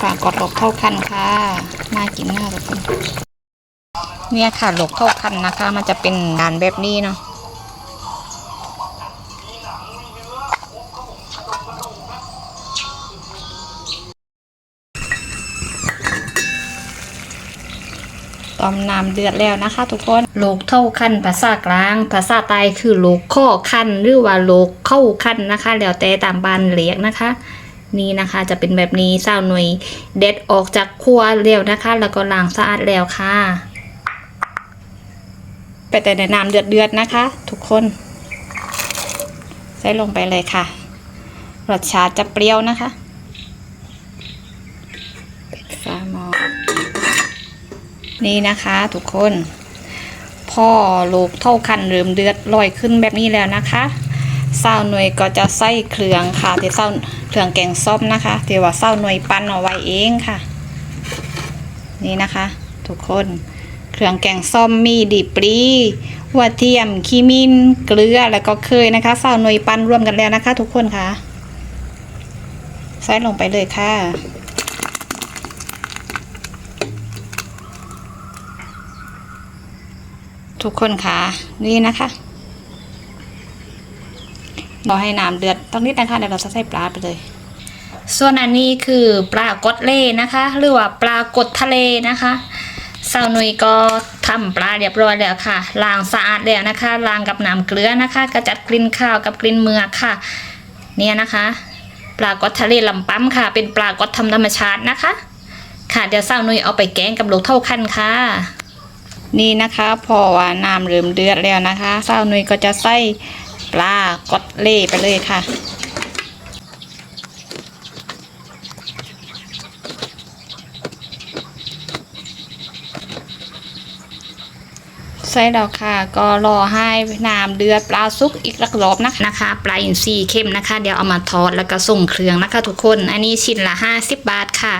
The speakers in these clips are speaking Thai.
ปลากอดหลกเท่ากันค่ะ น่ากินมากทุกคนเนี่ยค่ะ หลกเท่ากันนะคะ มันจะเป็นงานแบบนี้เนาะต้มน้ำเดือดแล้วนะคะ ทุกคนโลกเท่าคันภาษากลาง ภาษาใต้คือโลกข้อคันหรือว่าโลกเข้าคันนะคะ แล้วแต่ตามบ้านเรียกนะคะ นี่นะคะ จะเป็นแบบนี้เศร้าหน่วยเด็ดออกจากครัวแล้วนะคะ แล้วก็ล้างสะอาดแล้วค่ะ ไปแต่ในน้ำเดือดๆนะคะ ทุกคน ใส่ลงไปเลยค่ะรสชาติจะเปรี้ยวนะคะปิดฝาหม้อนี่นะคะ ทุกคน พ่อลูกเท่าคันเริ่มเดือดลอยขึ้นแบบนี้แล้วนะคะ เศร้าหน่วยก็จะใส่เครื่องค่ะที่เศร้าเครื่องแกงส้มนะคะที่ว่าเศร้าหน่วยปั้นเอาไว้เองค่ะ นี่นะคะ ทุกคนเครื่องแกงส้มมีดีปรีหัวเทียมขีมินเกลือแล้วก็เคยนะคะเศร้าหน่วยปั้นรวมกันแล้วนะคะ ทุกคนค่ะใส่ลงไปเลยค่ะทุกคนค่ะนี่นะคะ รอให้น้ำเดือดต้องนิดนะคะเดี๋ยวเราจะใส่ปลาไปเลย ส่วนอันนี้คือปลากดเล่นะคะ หรือว่าปลากดทะเลนะคะสาวนุยก็ทำปลาเรียบร้อยแล้วค่ะล้างสะอาดแล้วนะคะล้างกับน้ำเกลือนะคะกระจัดกลิ่นข้าวกับกลิ่นเมือกค่ะ เนี่ยนะคะ ปลากดทะเลลำปั๊มค่ะ เป็นปลากดทำธรรมชาตินะคะ ค่ะเดี๋ยวสาวนุยเอาไปแกงกับลูกเท่าคันค่ะ นี่นะคะพอว่าน้ำเริ่มเดือดแล้วนะคะสาวนุยก็จะใส่ ปลากดเล่ไปเลยค่ะ ใส่แล้วค่ะ ก็รอให้น้ำเดือดปลาซุกอีกรรอบนะคะนะคะ ปลาอินทรีเข้มนะคะ เดี๋ยวเอามาทอดแล้วก็ส่งเครื่องนะคะทุกคน อันนี้ชิ้นละ 50 บาทค่ะ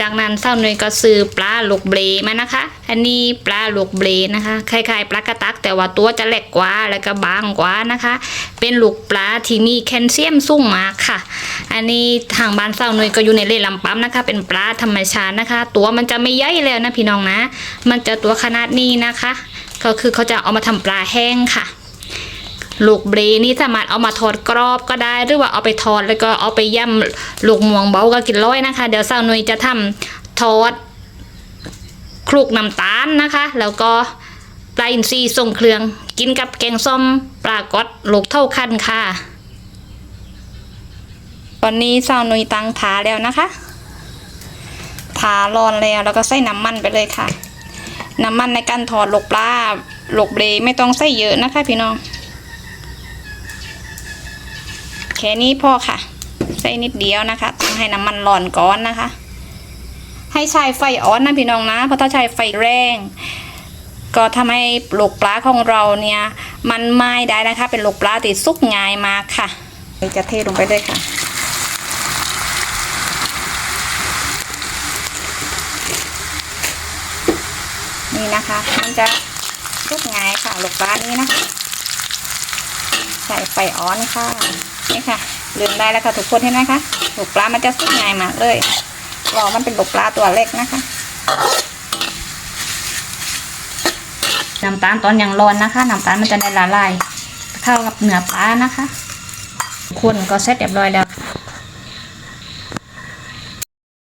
จากนั้นเศร้าหน่วยก็ซื้อปลาลูกเบรมานะคะ อันนี้ปลาลูกเบรนะคะคล้ายๆปลากระตัก แต่ว่าตัวจะเล็กกว่าแล้วก็บางกว่านะคะ เป็นลูกปลาที่มีแคลเซียมสูงมากค่ะ อันนี้ทางบ้านเศร้าหน่วยก็อยู่ในเลลำปั๊มนะคะ เป็นปลาธรรมชาตินะคะ ตัวมันจะไม่ใหญ่แล้วนะพี่น้องนะ มันจะตัวขนาดนี้นะคะ ก็คือเขาจะเอามาทำปลาแห้งค่ะ ลูกเบรนี่สามารถเอามาทอดกรอบก็ได้ หรือว่าเอาไปทอดแล้วก็เอาไปย่ำลูกม่วงเบาก็กินร้อยนะคะ เดี๋ยวสาวนุยจะทำทอดคลุกน้ำตาลนะคะ แล้วก็ปลาอินทรีย์ทรงเครื่อง กินกับแกงส้มปลากดลูกเท่าคันค่ะตอนนี้สาวนุยตั้งถาแล้วนะคะถาร้อนแล้วแล้วก็ใส่น้ำมันไปเลยค่ะ น้ำมันในการทอดลูกปลาลูกเบรไม่ต้องใส่เยอะนะคะพี่น้อง ค่นี้พอค่ะ ใส่นิดเดียวนะคะต้องให้น้ำมันร้อนก่อนนะคะ ให้ใช้ไฟอ่อนนะพี่น้องนะ เพราะถ้าใช้ไฟแรง ก็ทำให้ลูกปลาของเราเนี่ย มันไหม้ได้นะคะ เป็นลูกปลาติดซุกง่ายมากค่ะเดี๋ยวจะเทลงไปเลยค่ะนี่นะคะ มันจะซุกง่ายค่ะลูกปลานี้นะคะใส่ไฟอ่อนค่ะ นี่ค่ะลืมได้แล้วค่ะทุกคนเห็นไหมคะลูกปลามันจะสุกง่ายมากเลยรอมันเป็นลูกปลาตัวเล็กนะคะน้ำตาลตอนยังร้อนนะคะน้ำตาลมันจะได้ละลายเข้ากับเนื้อปลานะคะคนก็เสร็จเรียบร้อยแล้ว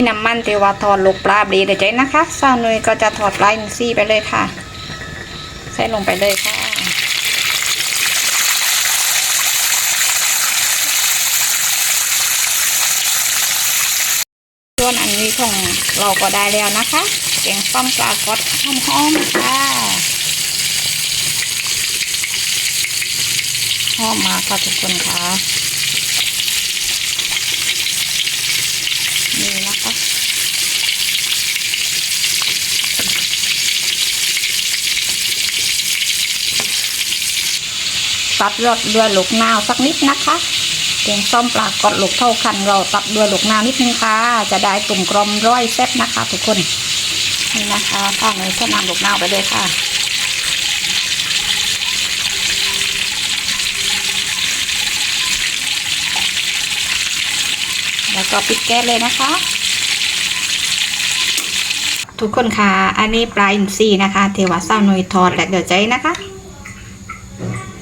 น้ำมันเทวาทอดลูกปลาบรีเดี๋ยวใจนะคะสาวนุยก็จะถอดปลาอินทรีย์ไปเลยค่ะ ใส่ลงไปเลยค่ะ ส่วนอันนี้ของเราก็ได้แล้วนะคะแกงส้มปลากดหอมๆค่ะหอมมากค่ะทุกคนค่ะนี่นะคะตัดยอดด้วยลูกนาวสักนิดนะคะ แกงส้มปลากดหลกเท่าคันเราตัดด้วยหลกนาวนิดนึงค่ะ จะได้กลุ่มกลมร้อยเซตนะคะ ทุกคนนี่นะคะข้าวในเส้นน้ำลูกนาวไปเลยค่ะแล้วก็ปิดแก๊สเลยนะคะ ทุกคนค่ะ อันนี้ปลาอินทรีนะคะ เทวาสาวนุยทอดและเดี๋ยวใจนะคะ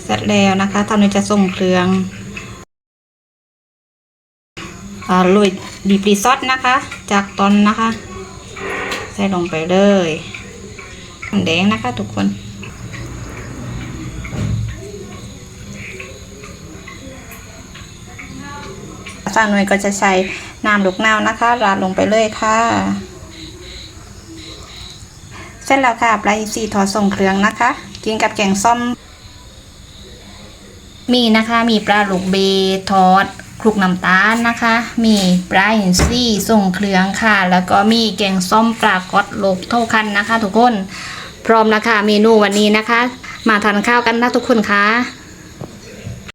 เสร็จแล้วนะคะทานุยจะส่งเครื่อง โรยบีบรีซอสนะคะ จากตอนนะคะ ใส่ลงไปเลยแดงนะคะทุกคนสาวนุยก็จะใช้น้ำลูกนาวนะคะ ราดลงไปเลยค่ะ เสร็จแล้วค่ะปลาอินทรีทอดส่งเครื่องนะคะ กินกับแกงส้ม มีนะคะ มีปลาลูกเบทอด คลุกน้ำตาลนะคะ มีปลาอินทรีส่งเครื่องค่ะ แล้วก็มีแกงส้มปลากอดโลกเท่าคันนะคะ ทุกคนพร้อมแล้วค่ะเมนูวันนี้นะคะ มาทานข้าวกันนะทุกคนค่ะ